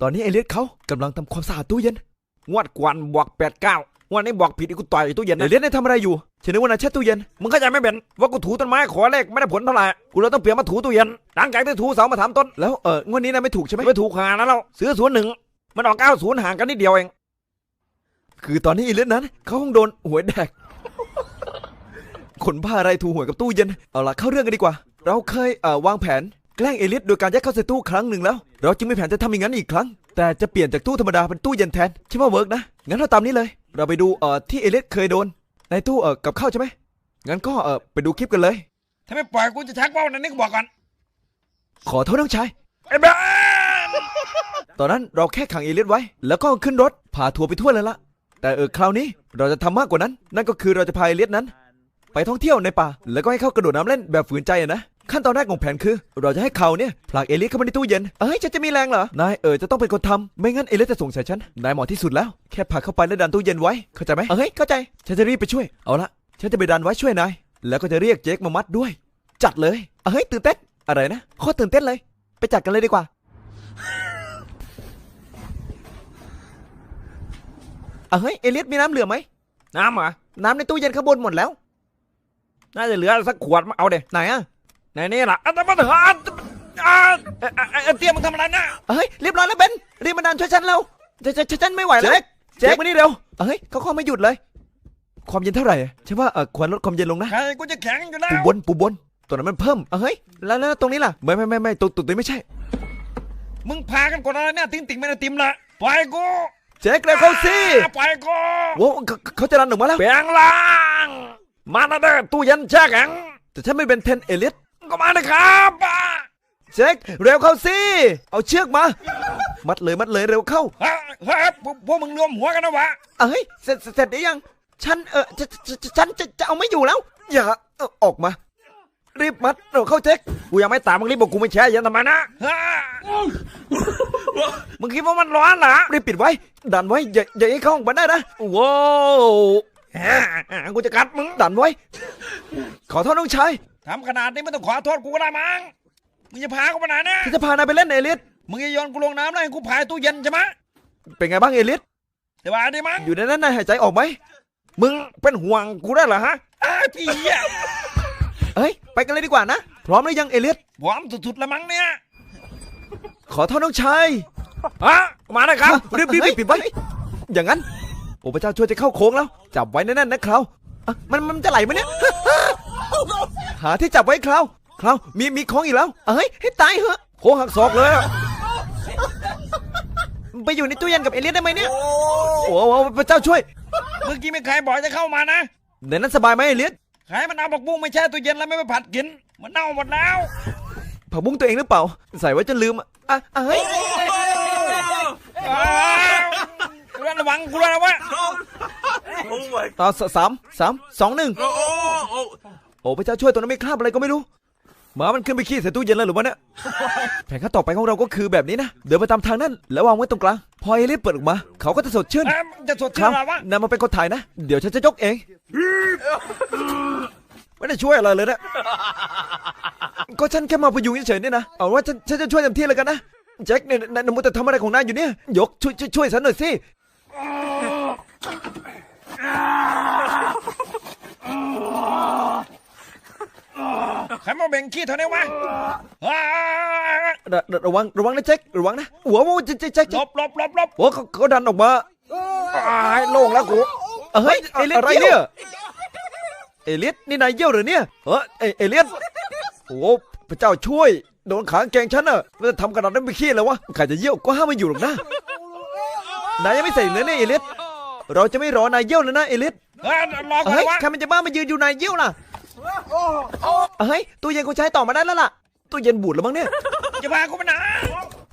ตอนนี้เอเลียสเขากำลังทำความสะอาดตู้เย็นงวดกวนบอกแปดเก้าวันนี้บอกผิดอีกกูต่อยตู้เย็นเอนะเลียสได้ทำอะไรอยู่ฉันนึกว่านายเช็ดตู้เย็นมึงเข้าใจไหม่เป็นว่ากูถูต้นไม้ขอเลขไม่ได้ผลเท่าไหร่กูเลยต้องเปลี่ยนมาถูตู้เย็นหลังจากที่ถูเสามาถามต้นแล้วเอองวดนี้นายไม่ถูกใช่ไหมไม่ถูกหานะเราซื้อศูนย์หนึ่งมันออกเก้าศูนย์ห่างกันนิดเดียวเองคือตอนนี้เอเลียสนั้นเขาคงโดนหวยแดกคนบ้าอะไรถูหวยกับตู้เย็นเอาล่ะเข้าเรื่องกันดีกว่า เราเคยเอ่อวางแผน แกล้งเอเลียสโดยการยัดเข้าใส่ตู้ครั้งหนึ่งแล้ว เราจึงมีแผนจะทำอย่างนั้นอีกครั้ง แต่จะเปลี่ยนจากตู้ธรรมดาเป็นตู้เย็นแทนคิดว่าเวิร์กนะ งั้นเราตามนี้เลย เราไปดูเอ่อที่เอเลียสเคยโดน ในตู้เอ่อกับข้าวใช่ไหมงั้นก็เอ่อไปดูคลิปกันเลย ถ้าไม่ปล่อยกูจะชักว่าวนั่นนี่กูบอกก่อน ขอโทษน้องชาย ไอ้เบ้นตอนนั้นเราแค่ขังเอเลียสไว้ แล้วก็ขึ้นรถพาทัวร์ไปทั่วเลยละแต่เออคราวนี้เราจะทำมากกว่านั้น นั่นก็คือเราจะพาเอเลียสนั้น ไปท่องเที่ยวในป่า แล้วก็ให้เขากระโดดน้ำเล่นแบบฝืนใจอะนะ ขั้นตอนแรกของแผนคือ เราจะให้เขาเนี่ยผลักเอเลียสเข้ามาในตู้เย็น เอ้ยฉันจะมีแรงเหรอ นายเออจะต้องเป็นคนทำไม่งั้นเอเลียสจะสงสัยฉัน นายเหมาะที่สุดแล้ว แค่ผลักเข้าไปแล้วดันตู้เย็นไว้ เข้าใจไหมเอ้ยเข้าใจ ฉันจะรีบไปช่วย เอาละ ฉันจะไปดันไว้ช่วยนาย แล้วก็จะเรียกเจคมามัดด้วย จัดเลย เอ้ยตื่นเต้น อะไรนะโคตรตื่นเต้นเลย ไปจัดกันเลยดีกว่าอะเฮ้ยเอเลียสมีน้ำเหลือไหม น้ำเหรอ น้ำในตู้เย็นข้างบนหมดแล้ว น่าจะเหลือสักขวดมาเอาเด็ไหนอะ ในนี่ล่ะอะแต่มาถอะอะอะอะอะอะเตรียมมึงทำอะไรนะเฮ้ยเรียบร้อยแล้วเบนรีบมาดันช่วยฉันแล้วฉันฉันฉันไม่ไหวแล้วเจ๊กมานี่เร็วเฮ้ยเขาเข้าไม่หยุดเลย ความเย็นเท่าไหร่อะฉันว่าเออควรลดความเย็นลงนะใครกูจะแข็งอยู่แล้วปูบนปูบนตัวนั้นมันเพิ่มเฮ้ยแล้วแล้วตรงนี้ล่ะไม่ไม่ไม่ไม่ตัวตัวนี้ไม่ใช่ มึงพากันกดอะไรเนี่ยติ่งติ่งไม่ได้ติ่มละปล่อยกูเจ๊กเร็วเข้าสิปล่อยกูโว้เขาเขาจะดันออกมาแล้วเปลียงล่างมาแล้วเด้อตู้เย็นแช่แข็งแต่ฉันไม่เป็นเทนเอเลียส ก็มาเลยครับอะเจ๊กเร็วเข้าสิ เอาเชือกมา มัดเลยมัดเลยเร็วเข้าเฮ้ยเฮ้ยพวกพวกมึงรวมหัวกันนะวะเอ้ยเสร็จเสร็จเสร็จหรือยัง ฉันเออจะจะจะฉันจะจะเอาไม่อยู่แล้ว อย่าเออออกมา รีบมัดเราเข้าเจ๊กกูยังไม่ตายมึงรีบบอกกูไม่แช่เย็นทำไมนะฮะมึงคิดว่ามันร้อนเหรอรีบปิดไว้ ดันไว้อย่าอย่าให้เข้าออกมาได้นะว้าวกูจะกัดมึงดันไว้ ขอโทษน้องชาย ทำขนาดนี้ไม่ต้องขอโทษกูก็ได้มั้งมึงจะพากูไปไหนนะที่จะพานายไปเล่นเอเลียสมึงจะโยนกูลงน้ำแล้วให้กูพายตู้เย็นใช่ไหมเป็นไงบ้างเอเลียสสบายดีมั้งอยู่ในนั้นนายหายใจออกไหมมึงเป็นห่วงกูได้เหรอฮะอ้าวพี่อะเฮ้ยไปกันเลยดีกว่านะ พร้อมหรือยังเอเลียสพร้อมสุดๆแล้วมั้งเนี่ย ขอโทษน้องชายฮะมาเลยครับรีบรีบรีบปิดไว้อย่างนั้นโอ้พระเจ้าช่วยจะเข้าโค้งแล้ว จับไว้แน่นๆนะคราวอะมันมันจะไหลไหมเนี่ย หาที่จับไว้คราวคราวมีมีของอีกแล้ว เอ้ยให้ตายเหอะโค้งหักศอกเลยอะไปอยู่ในตู้เย็นกับเอเลียสได้ไหมเนี่ย โอ้โหพระเจ้าช่วย เมื่อกี้มีใครบอกจะเข้ามานะในนั้นสบายไหมเอเลียสใครมันเอาบักบุ้งไม่แช่ตู้เย็นแล้วไม่ไปผัดกิน มันเน่าหมดแล้ว ผักบุ้งตัวเองหรือเปล่า ใส่ไว้จนลืมอะอะอะเฮ้ยอ้าวกูระวังกูระวังต่อสสามสามสองหนึ่ง โอ้พระเจ้าช่วยตัวนั้นไม่คราบอะไรก็ไม่รู้หมามันขึ้นไปขี้ใส่ตู้เย็นแล้วหรือวะเนี่ยแผนขั้นต่อไปของเราก็คือแบบนี้นะ เดินไปตามทางนั้น แล้ววางไว้ตรงกลาง พอเอเลียสเปิดออกมา เขาก็จะสดชื่นเอ้ยจะสดคชื่รันบอะไรวะนำมาเป็นคนถ่ายนะ เดี๋ยวฉันจะยกเอง ไม่ได้ช่วยอะไรเลยนะ ก็ฉันแค่มาพยุงเฉยๆนี่นะ เอาว่าฉันฉันจะช่วยเต็มที่เลยกันนะ แจ็คเนี่ยนายนายมัวแต่ทำอะไรของนายอยู่เนี่ย ยกช่วยช่วยช่วยฉันหน่อยสิ ใครมาเบ่งขี้เท่านี้วะอ้าวระระระวังระวังนะแจ็คระวังนะหัวโว้แจ็คแจ็คแจ็คหลบหลบหลบหลบโอ้เขาเขาดันออกมาอ้ายโล่งแล้วกูเฮ้ยเอเลียสอะไรเนี่ยเอเลียสนี่นายเยี่ยวเหรอเนี่ยเออเอเอเลียสโอ้พระเจ้าช่วยโดนขาแกงฉันน่ะมันจะทำขนาดนั้นไม่ขี้เลยวะใครจะเยี่ยวก็ห้ามไมาอยู่หรอกนะนายยังไม่ใส่เนื้อเนี่ยเอเลียสเราจะไม่รอนายเยี่ยวแล้วนะเอเลียสเฮ้ยรอกูเฮ้ยวะใครมันจะบ้ามายืนอยู่นายเยี่ยวล่ะ เฮ้ยตู้เย็นคงใช้ต่อมาได้แล้วล่ะตู้เย็นบูดแล้วมั้งเนี่ยจะพากูไปไหน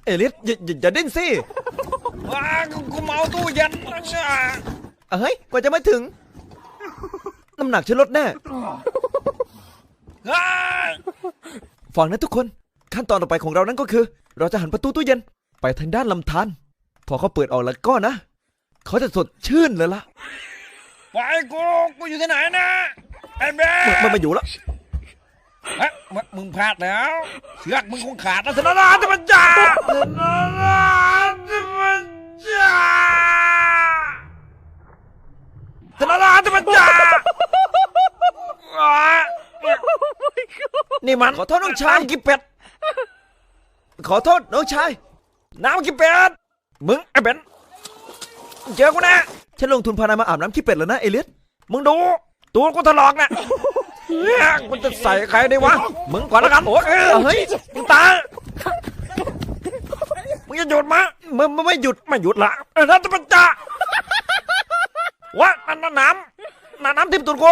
เอเลียสอย่าอย่าอย่าดิ้นสิว้ากูกูเมาตู้เย็นอะเฮ้ยกว่าจะมาถึงน้ำหนักฉันลดแน่เฮ้ยฟังนะทุกคน ขั้นตอนต่อไปของเรานั้นก็คือ เราจะหันประตูตู้เย็นไปทางด้านลำธารพอเขาเปิดออกแล้วก็นะ เขาจะสดชื่นเลยล่ะไปกูกูอยู่ที่ไหนนะ ไอ้แม่มึงมันไม่อยู่แล้วมึงพลาดแล้ว เสือกมึงคงขาดแล้วสนานจะมันจ้าสนานจะมันจ้าสนานจะมันจ้าอนี่มันขอโทษน้องชายกิเป็ด ขอโทษน้องชาย น้ำกิเป็ด มึงไอ้เบนเจอกูนะ ฉันลงทุนพานามาอาบน้ำขี้เป็ดแล้วนะเอลิส มึงดู ตัวกูถลอกนะเฮ้ยกูจะใส่ใครได้วะ มึงก่อนละกันโอ้ยเอ้ยเฮ้ยมึงตายมึงจะหยุดมะมึงไม่หยุดไม่หยุดละนั่นจะเป็นจ่าวะนั่นน้ำน้ำน้ำทิพย์ตุนกู